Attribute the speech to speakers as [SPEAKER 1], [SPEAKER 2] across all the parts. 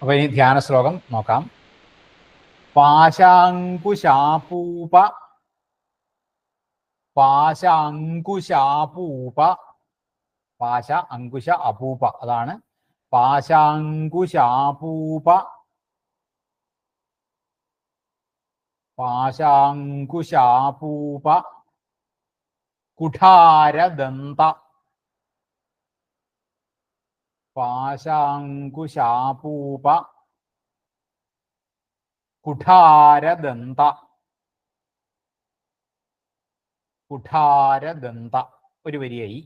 [SPEAKER 1] അപ്പൊ ഇനി ധ്യാന ശ്ലോകം നോക്കാം. പാശാങ്കുശാപൂപ പാശാങ്കുശാപൂപ പാശ അങ്കുശ അപൂപ അതാണ്. പാശാങ്കുശാപൂപ പാശാങ്കുശാപൂപ കുഠാരദന്ത പാശാങ്കുശാപൂപ കുഠാരദന്ത. കുഠാരദന്ത. ഒരു വരിയായി.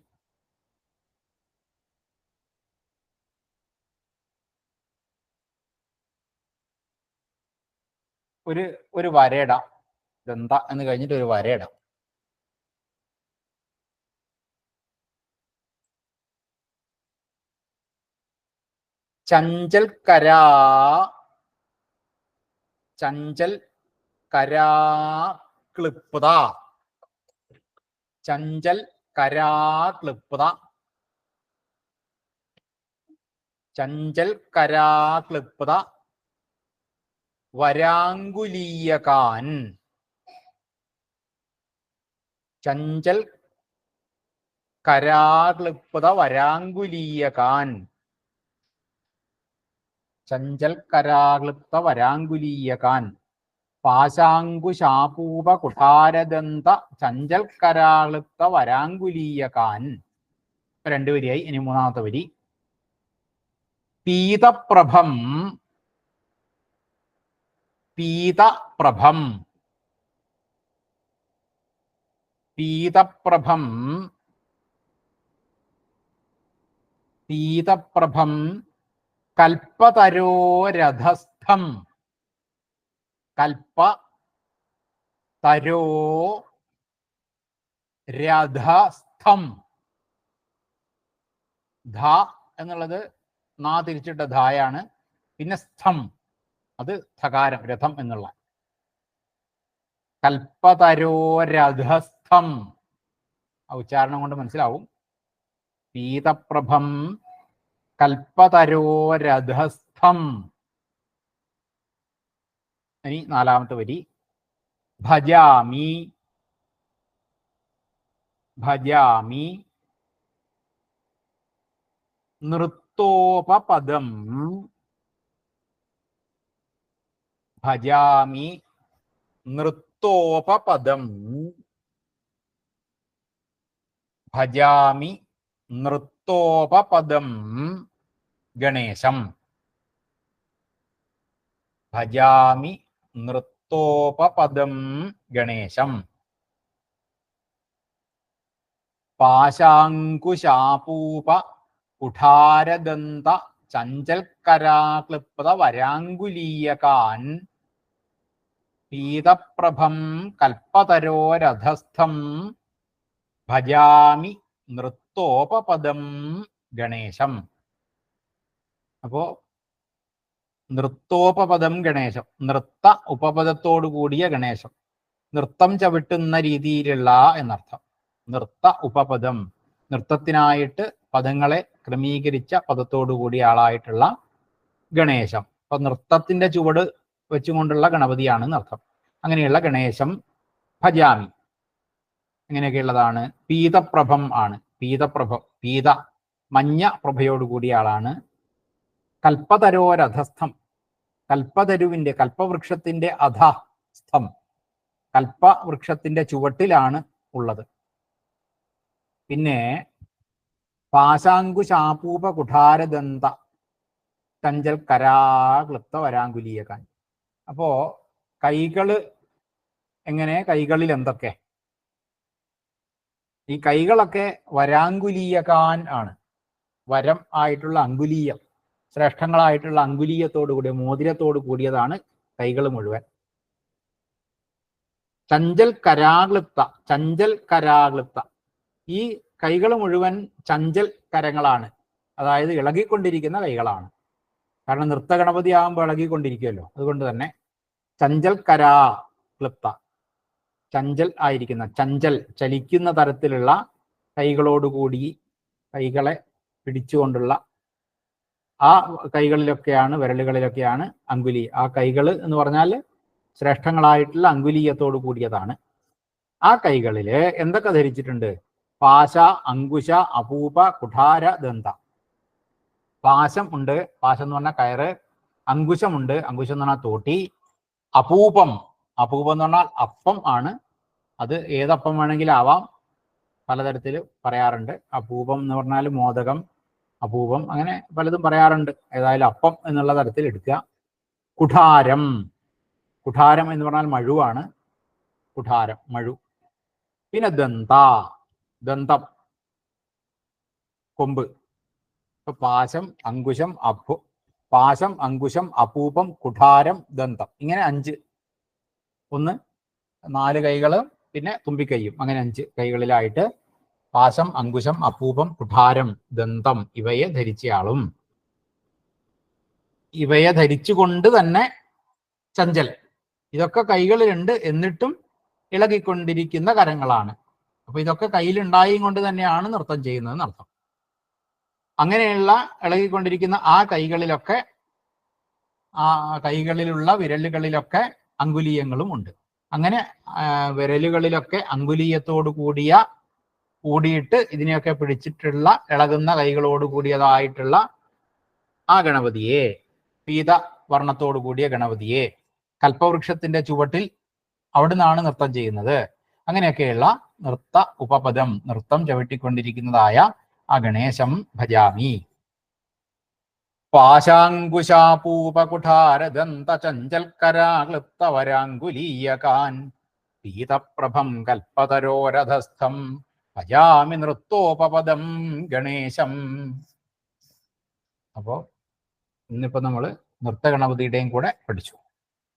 [SPEAKER 1] ഒരു ഒരു വരയിടാം ദന്ത എന്ന് കഴിഞ്ഞിട്ട് ഒരു വരയിടാം ചഞ്ചൽ കരാ ചഞ്ചൽ കരാ ക്ലിപ്ത ചഞ്ചൽ കരാ ക്ലിപ്ത ചഞ്ചൽ കരാ ക്ലിപ്ത വരാങ്കുലീയകാൻ. ചഞ്ചൽ കരാക്ലിപ്ത വരാങ്കുലീയകാൻ. ചഞ്ചൽ വരാങ്കുലീയകാൻ പാശാങ്കുശാപൂപ കുഠാരദന്ത ചഞ്ചൽ വരാങ്കുലീയകാൻ രണ്ട് വരിയായി ഇനി മൂന്നാമത്തെ വരി. പീതപ്രഭം. പീതപ്രഭം. പീതപ്രഭം. പീതപ്രഭം. കൽപ്പതരോരഥസ്ഥം കൽപ്പ തരോ രഥസ്ഥം ധ എന്നുള്ളത് നാ തിരിച്ചിട്ട ധായാണ്. പിന്നെ സ്ഥം അത് ധകാരം രഥം എന്നുള്ള. കൽപ്പതരോരഥസ്ഥം ഉച്ചാരണം കൊണ്ട് മനസ്സിലാവും. പീതപ്രഭം കൽപ്പതരോരഥസ്ഥം ഇനി നാലാമത്തെ വരി. ഭജാമി. ഭജാമി. നൃത്തോപപദം. ഭജാമി. നൃത്തോപപദം. ഭജാമി. നൃത്തോപപദം. ഗണേശം. ഭജാമി നൃത്തോപപദം ഗണേശം. പാശാങ്കുശാപൂപ കുഠാരദന്ത ചഞ്ചൽക്കരാക്ലിപ്ത വരാങ്കുലീയകാൻ. പീതപ്രഭം കൽപ്പതരോരഥസ്ഥം ഭജാമി നൃത്തോപപദം ഗണേശം. അപ്പോ നൃത്തോപപദം ഗണേശം. നൃത്ത ഉപപദത്തോടു കൂടിയ ഗണേശം. നൃത്തം ചവിട്ടുന്ന രീതിയിലുള്ള എന്നർത്ഥം. നൃത്ത ഉപപദം. നൃത്തത്തിനായിട്ട് പദങ്ങളെ ക്രമീകരിച്ച പദത്തോടു കൂടിയ ആളായിട്ടുള്ള ഗണേശം. അപ്പൊ നൃത്തത്തിന്റെ ചുവട് വെച്ചുകൊണ്ടുള്ള ഗണപതിയാണ് എന്നർത്ഥം. അങ്ങനെയുള്ള ഗണേശം ഭജാമി. അങ്ങനെയൊക്കെയുള്ളതാണ് പീതപ്രഭം ആണ്. പീതപ്രഭം പീത മഞ്ഞ പ്രഭയോടുകൂടിയ ആളാണ് കൽപ്പതരോരധസ്ഥം. കൽപ്പതരുവിന്റെ കൽപ്പവൃക്ഷത്തിന്റെ അധസ്ഥം. കൽപ്പവൃക്ഷത്തിന്റെ ചുവട്ടിലാണ് ഉള്ളത്. പിന്നെ പാശാങ്കുശാപൂപ കുഠാരദന്ത ചഞ്ചൽ കരാക്ലിപ്ത വരാങ്കുലീയകാൻ. അപ്പോ കൈകൾ എങ്ങനെ? കൈകളിൽ എന്തൊക്കെ? ഈ കൈകളൊക്കെ വരാങ്കുലീയകാൻ ആണ്. വരം ആയിട്ടുള്ള അങ്കുലീയം. ശ്രേഷ്ഠങ്ങളായിട്ടുള്ള അങ്കുലീയത്തോടു കൂടിയ മോതിരത്തോടു കൂടിയതാണ് കൈകൾ മുഴുവൻ. ചഞ്ചൽ കരാകൃത്ത ചഞ്ചൽ കരാകൃത്ത. ഈ കൈകൾ മുഴുവൻ ചഞ്ചൽ കരങ്ങളാണ്. അതായത് ഇളകിക്കൊണ്ടിരിക്കുന്ന കൈകളാണ്. കാരണം നൃത്ത ഗണപതി ആകുമ്പോൾ ഇളകിക്കൊണ്ടിരിക്കുമല്ലോ അതുകൊണ്ട് തന്നെ ചഞ്ചൽ കരാ ക്ലിപ്ത ചഞ്ചൽ ആയിരിക്കുന്ന ചഞ്ചൽ ചലിക്കുന്ന തരത്തിലുള്ള കൈകളോടുകൂടി കൈകളെ പിടിച്ചുകൊണ്ടുള്ള ആ കൈകളിലൊക്കെയാണ് വിരലുകളിലൊക്കെയാണ് അങ്കുലി. ആ കൈകൾ എന്ന് പറഞ്ഞാൽ ശ്രേഷ്ഠങ്ങളായിട്ടുള്ള അങ്കുലീയത്തോട് കൂടിയതാണ്. ആ കൈകളിൽ എന്തൊക്കെ ധരിച്ചിട്ടുണ്ട്? പാശ അങ്കുശ അപൂപ കുഠാര ദന്ത. പാശം ഉണ്ട്. പാശം എന്ന് പറഞ്ഞാൽ കയറ്. അങ്കുശമുണ്ട് അങ്കുശം എന്ന് പറഞ്ഞാൽ തോട്ടി. അപൂപം. അപൂപം എന്ന് പറഞ്ഞാൽ അപ്പം ആണ്. അത് ഏതപ്പം വേണമെങ്കിലും ആവാം. പലതരത്തിൽ പറയാറുണ്ട്. അപൂപം എന്ന് പറഞ്ഞാൽ മോദകം. അപൂപം അങ്ങനെ പലതും പറയാറുണ്ട്. ഏതായാലും അപ്പം എന്നുള്ള തരത്തിൽ എടുക്കുക. കുഠാരം. കുഠാരം എന്ന് പറഞ്ഞാൽ മഴുവാണ്. കുഠാരം മഴു. പിന്നെ ദന്ത. ദന്തം. കൊമ്പ്. ഇപ്പൊ പാശം അങ്കുശം അപ്പു പാശം അങ്കുശം അപൂപം കുഠാരം ദന്തം. ഇങ്ങനെ അഞ്ച്. ഒന്ന് നാല് കൈകളും പിന്നെ തുമ്പിക്കൈയും. അങ്ങനെ അഞ്ച് കൈകളിലായിട്ട് പാശം അങ്കുശം അപ്പൂപം കുഠാരം ദന്തം ഇവയെ ധരിച്ചയാളും. ഇവയെ ധരിച്ചുകൊണ്ട് തന്നെ ചഞ്ചലൻ ഇതൊക്കെ കൈകളിലുണ്ട് എന്നിട്ടും ഇളകിക്കൊണ്ടിരിക്കുന്ന കരങ്ങളാണ്. അപ്പൊ ഇതൊക്കെ കയ്യിലുണ്ടായും കൊണ്ട് തന്നെയാണ് നൃത്തം ചെയ്യുന്നത് നൃത്തം അങ്ങനെയുള്ള ഇളകിക്കൊണ്ടിരിക്കുന്ന ആ കൈകളിലൊക്കെ ആ കൈകളിലുള്ള വിരലുകളിലൊക്കെ അങ്കുലീയങ്ങളും ഉണ്ട്. അങ്ങനെ വിരലുകളിലൊക്കെ അങ്കുലീയത്തോടു കൂടിയ കൂടിയിട്ട് ഇതിനെയൊക്കെ പിടിച്ചിട്ടുള്ള ഇളകുന്ന കൈകളോട് കൂടിയതായിട്ടുള്ള ആ ഗണപതിയെ പീത വർണത്തോടു കൂടിയ ഗണപതിയെ കൽപ്പവൃക്ഷത്തിന്റെ ചുവട്ടിൽ അവിടുന്നാണ് നൃത്തം ചെയ്യുന്നത്. അങ്ങനെയൊക്കെയുള്ള നൃത്ത ഉപപദം നൃത്തം ചവിട്ടിക്കൊണ്ടിരിക്കുന്നതായ ആ ഗണേശം ഭജാമി. പാശാങ്കുശാപൂപകുഠാരദന്ത ചഞ്ചൽക്കരാക്ലിപ്തവരാങ്കുലീയകാൻ പീതപ്രഭം കൽപ്പതരോരധസ്ഥം ഭജാമി നൃത്തോപപദം ഗണേശം. അപ്പോ ഇന്നിപ്പോ നമ്മൾ നൃത്തഗണപതിയുടെയും കൂടെ പഠിച്ചു.